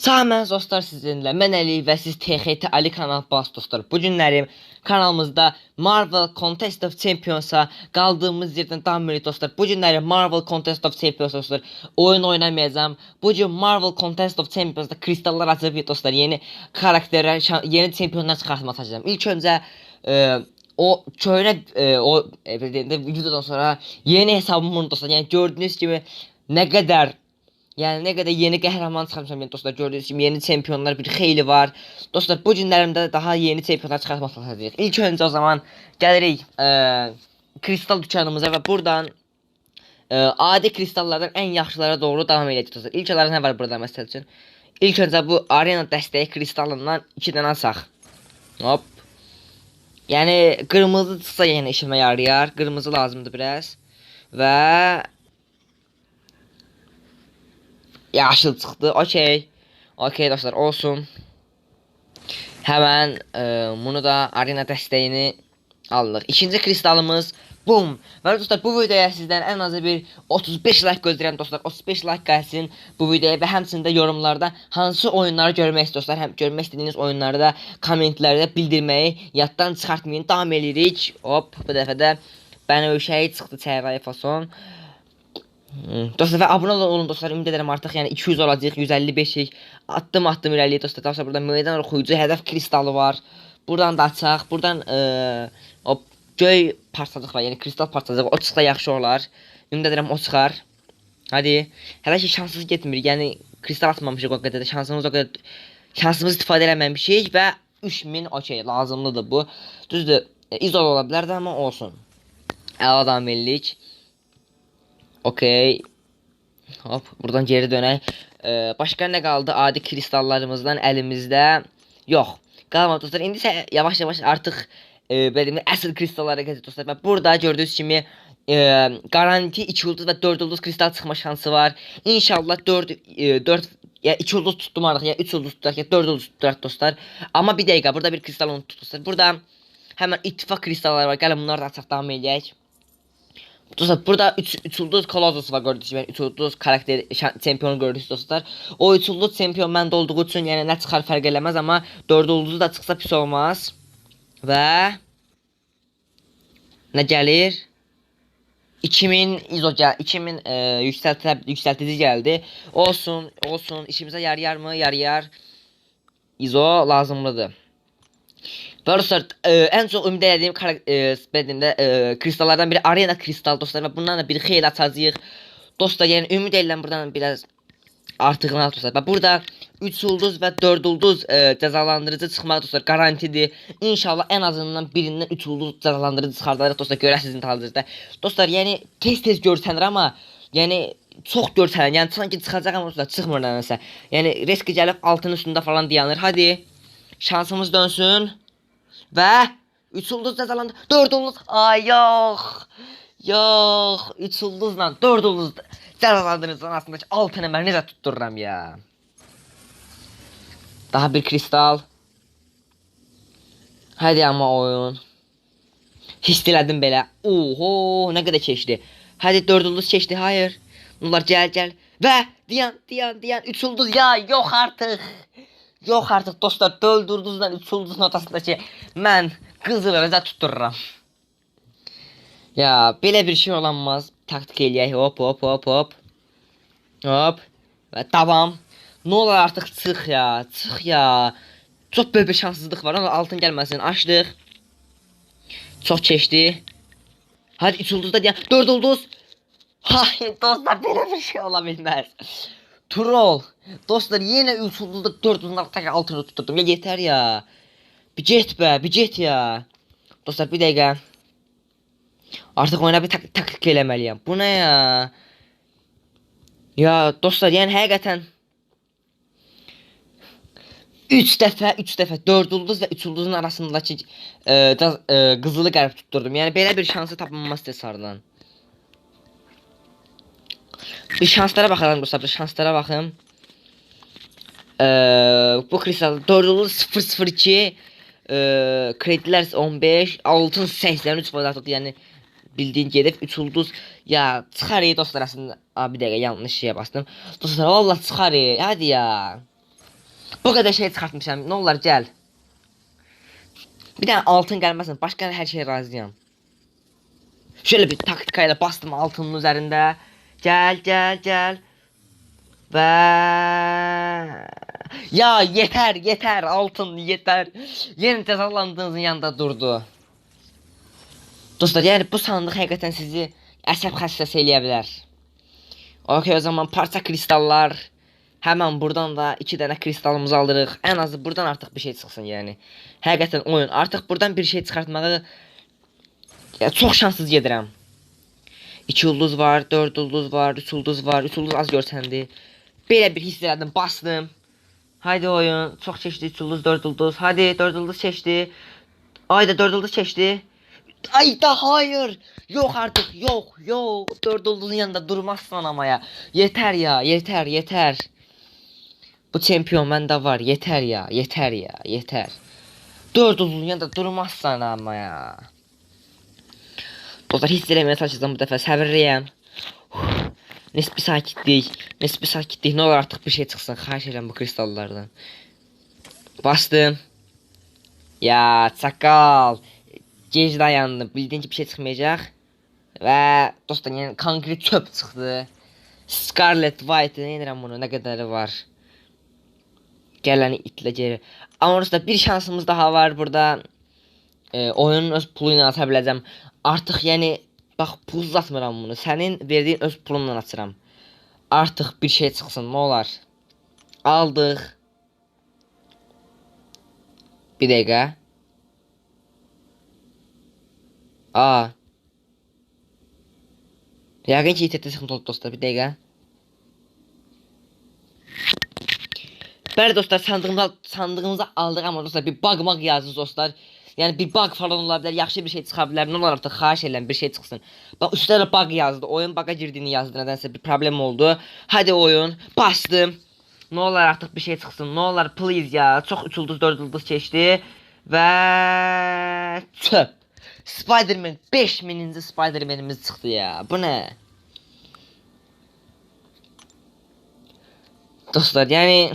Salam dostlar sizinlə. Mən Əli və siz TXT Ali kanal bas dostlar. Bu günlərim kanalımızda Marvel Contest of Champions'a qaldığımız yerdən davam edirik dostlar. Bu günləri Marvel Contest of Champions dostlar oyun oynamayacağım. Bu gün Marvel Contest of Champions'da kristallar açıb dostlar. Yeni karakterlər, yeni çempionlar çıxartacağam. İlk öncə e, o köhnə e, o e, videodan sonra yeni hesabımı dostlar. Yəni gördüyünüz kimi nə qədər yani ne kadar yeni kahraman çıkarmışım yani dostlar gördüğünüz gibi yeni çempionlar bir xeyli var. Dostlar bu günlerimde daha yeni çempionlar çıkartmak lazım. İlk önce o zaman gelirik eee kristal dükkanımıza ve buradan eee adi kristallardan en yaxşılara doğru devam edeceğiz dostlar. İlk olarak ne var burada mesela için? İlk önce bu arena desteği kristalından iki tane alsaq. Hop. Yani kırmızı çıksa yine işime yarayar. Kırmızı lazımdı biraz. Ve Yaşıl çıktı. Okey. Okey dostlar olsun. Hemen e, bunu da arena desteğini aldık. İkinci kristalımız Boom. Və dostlar bu videoya sizdən ən azı bir 35 like gözləyirəm dostlar. 35 like gəlsin bu videoya və həmçində yorumlarda hansı oyunları görmək istəyirsiniz, həm görmək istədiyiniz oyunları da kommentlərdə bildirməyi yaddan çıxartmayın. Davam edirik. Hop bu dəfə də Bənövşəyi çıxdı çəyirəyi fason. Hmm, Dostlar abunə ol- olun dostlar. Ümid edirəm artıq yəni 200 olacağıq, 155 addım addım irəliləyir dostlar. Dostlar burada meydan oxuyucu hədəf kristalı var. Buradan da açaq. Buradan eee o göy parçacıq var. Yəni kristal parçacıq. O çıxsa yaxşı olar. Ümid edirəm o çıxar. Hadi. Hələ ki şanssız getmir. Yəni kristal atmamışıq o qədər də şansımız o qədər şansımız istifadə eləməmişik və 3000 okey lazımlıdır bu. Düzdür. e, İzol ola bilər də amma olsun. Əla millik. Okey. Hop buradan geri dönək. Ee, başqa nə qaldı? Adi kristallarımızdan əlimizdə yox. Qalmadı dostlar. İndi isə yavaş yavaş artıq e, belə deyim, əsl kristallara keçir dostlar. Və burada gördüyünüz kimi e, garanti 2 ulduz və 4 ulduz kristal çıxma şansı var. İnşallah 4 e, 4 ya 2 ulduz tuttum artıq ya 3 ulduz tutaq ya 4 ulduz tutaq dostlar. Amma bir dəqiqə burada bir kristal unuttuk dostlar. Burada həmən ittifaq kristalları var. Gəlin bunları da açaq davam edək. Dostlar burada 3 3 ulduz Colossus var gördüğünüz gibi 3 ulduz karakter şa- çempion gördünüz dostlar. O 3 ulduz çempion məndə olduğu üçün yəni nə çıxar fərq eləməz amma 4 ulduzu da çıxsa pis olmaz. Və nə gəlir? 2000 izo gəl 2000 e, yüksəltə yüksəltici gəldi. Olsun, olsun. İşimizə yarayar mı? Yarayar. İzo lazımlıdır. Və dostlar, e, ümid etdiyim karak- e, bədəndə e, kristallardan biri arena kristal dostlar və bundan da bir xeyli açacağıq. Dostlar, yəni ümid edirəm buradan biraz artığını al dostlar. Və burada 3 ulduz və 4 ulduz e, cəzalandırıcı çıxmaq dostlar garantidir. İnşallah ən azından birindən 3 ulduz cəzalandırıcı çıxardarıq dostlar görəsiniz intihazınızda. Dostlar, yəni tez-tez görsənir amma yəni çox görsənir. Yəni sanki çıxacaq amma dostlar çıxmır nəsə. Yəni risk gəlib altın üstündə falan dayanır. Hadi. Şansımız dönsün. Və 3 ulduz cəzalandı. 4 ulduz. Ay yox. Yox. 3 ulduzla 4 ulduz cəzalandırıcı arasındakı altını mən necə tutdururam ya. Daha bir kristal. Hadi amma oyun. Hiss elədim belə. Oho, nə qədər keçdi. Hadi 4 ulduz keçdi. Hayır. Bunlar gəl gəl. Və dayan, dayan, dayan. 3 ulduz ya, yox artıq. Yox artıq dostlar, 4 ulduzla 3 ulduzun ortasındakı mən qızılı necə tutdururam. Ya, belə bir şey olanmaz. Taktik eləyək. Hop, hop, hop, hop. Hop. Və davam. Nə olar artıq çıx ya, çıx ya. Çox böyük bir şanssızlıq var. Altın gəlməsin. Açdıq. Çox keçdi. Hadi 3 ulduzda deyən. 4 ulduz. Hayır dostlar belə bir şey ola. Troll. Dostlar yenə 3 ulduzda 4 ulduzun tek altını tutturdum. Ya yeter ya. Bir get be, bir get ya. Dostlar bir dəqiqə. Artıq oyuna bir tak taktik eləməliyəm. Bu nə ya? Ya dostlar, yəni həqiqətən 3 dəfə, 3 dəfə 4 ulduz və 3 ulduzun arasındakı e, da, e, qızılı qərb tutturdum. Yəni belə bir şansı tapılmaz təsardan. Bir şanslara bakalım dostlar, bir şanslara bakın. Ee, bu kristal 4 ulduz 002 e, krediler 15 altın 83 falan artık yani bildiğin gedib 3 ulduz ya çıxar ey dostlar aslında Aa, bir dəqiqə yanlış şeye bastım dostlar valla çıxar ey hadi ya Bu kadar şey çıxartmışam. Ne olar gəl. Bir dənə altın gəlməsin. Başqa hər şeyə razıyam. Şöyle bir taktikayla bastım altının üzerinde. Gel gel gel. Ve ya yeter yeter altın yeter. Yeni cezalandığınızın yanında durdu. Dostlar yani bu sandık hakikaten sizi əsəb xəstəsi eləyə bilər. Okey o zaman parça kristallar. Hemen buradan da iki tane kristalımızı alırıq. En azı buradan artık bir şey çıksın yani. Hakikaten oyun. Artık buradan bir şey çıkartmağı ya çok şanssız gedirəm. 2 ulduz var, 4 ulduz var, 3 ulduz var, 3 ulduz az görsəndi. Belə bir hiss elədim, bastım. Haydi oyun, çox keçdi 3 ulduz, 4 ulduz. Hadi 4 ulduz keçdi. Ayda 4 ulduz keçdi. Ay da hayır. Yok artık yok yok. 4 ulduzun yanında durmazsan ama ya. Yeter ya yeter yeter. Bu çempiyon bende var yeter ya yeter ya yeter. 4 ulduzun yanında durmazsan ama ya. Dostlar hiss eləməyə çalışacağım bu dəfə səbirliyəm. Nisbi sakitlik, nisbi sakitlik. Ne olur artık bir şey çıksın. Xahiş edirəm bu kristallardan. Bastım. Ya çakal. Gec dayandım. Bildiğin ki bir şey çıkmayacak. Ve dostlar yani konkret çöp çıktı. Scarlet White ne edirəm bunu ne kadarı var. Gələni itlə geri. Amma dostlar bir şansımız daha var burada. E, oyunun öz puluyla ata biləcəm. Artıq yəni bax pul uzatmıram bunu. Sənin verdiyin öz pulunla açıram. Artıq bir şey çıxsın, nə olar? Aldıq. Bir dəqiqə. Aa. Yəqin ki, İTT sıxıntı oldu dostlar, bir dəqiqə. Bəli dostlar, sandığımda sandığımıza aldıq amma dostlar bir bug mag yazdınız dostlar. Yəni bir bug falan ola bilər, yaxşı bir şey çıxa bilər. Nə olar artıq xahiş edirəm bir şey çıxsın. Bax üstə də bug yazdı. Oyun bug'a girdiyini yazdı. Nədənsə bir problem oldu. Hadi oyun, bastım. Nə olar artıq bir şey çıxsın. Nə olar please ya. Çox 3 ulduz 4 ulduz keçdi və çöp. Spider-Man 5000-ci Spider-Man'imiz çıxdı ya. Bu nə? Dostlar, yəni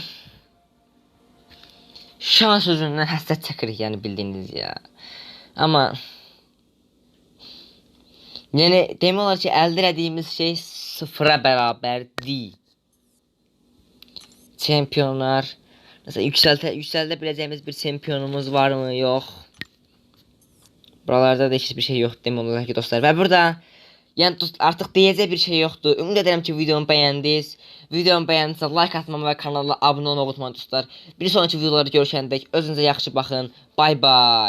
şans üzündən həsrət çəkirik, yəni bildiyiniz ya. Amma yəni demək olar ki, əldə etdiyimiz şey sıfıra bərabər deyil. Çempionlar Mesela yükselte, yükseldə biləcəyimiz bir çempionumuz var mı? Yox. Buralarda da hiçbir şey yok demək olar ki dostlar. Və burada yəni dost, artıq deyəcək bir şey yoxdur. Ümid edirəm ki videomu bəyəndiniz. Videomu bəyəndinizsə like atmağı və kanala abunə olmağı unutmayın dostlar. Bir sonraki videolarda görüşəndək özünüzə yaxşı baxın. Bay bay.